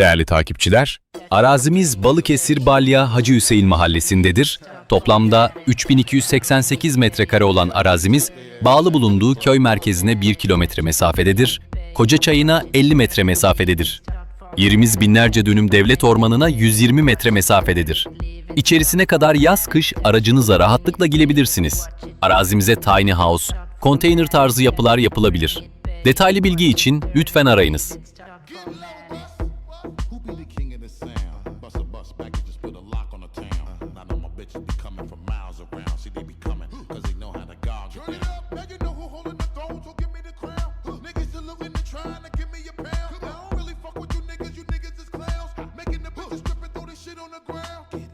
Değerli takipçiler, arazimiz Balıkesir Balya Hacı Hüseyin mahallesindedir. Toplamda 3288 metrekare olan arazimiz bağlı bulunduğu köy merkezine 1 kilometre mesafededir. Koca Çayı'na 50 metre mesafededir. Yerimiz binlerce dönüm devlet ormanına 120 metre mesafededir. İçerisine kadar yaz kış aracınıza rahatlıkla girebilirsiniz. Arazimize tiny house, konteyner tarzı yapılar yapılabilir. Detaylı bilgi için lütfen arayınız. bitches be coming from miles around. See, they be coming, cause they know how to guard Turn it up, now you know who holding the throne, so give me the crown. Niggas still looking and trying to give me a pound. I don't really fuck with you niggas, you niggas is clowns. Making the bitches strip and throw this shit on the ground.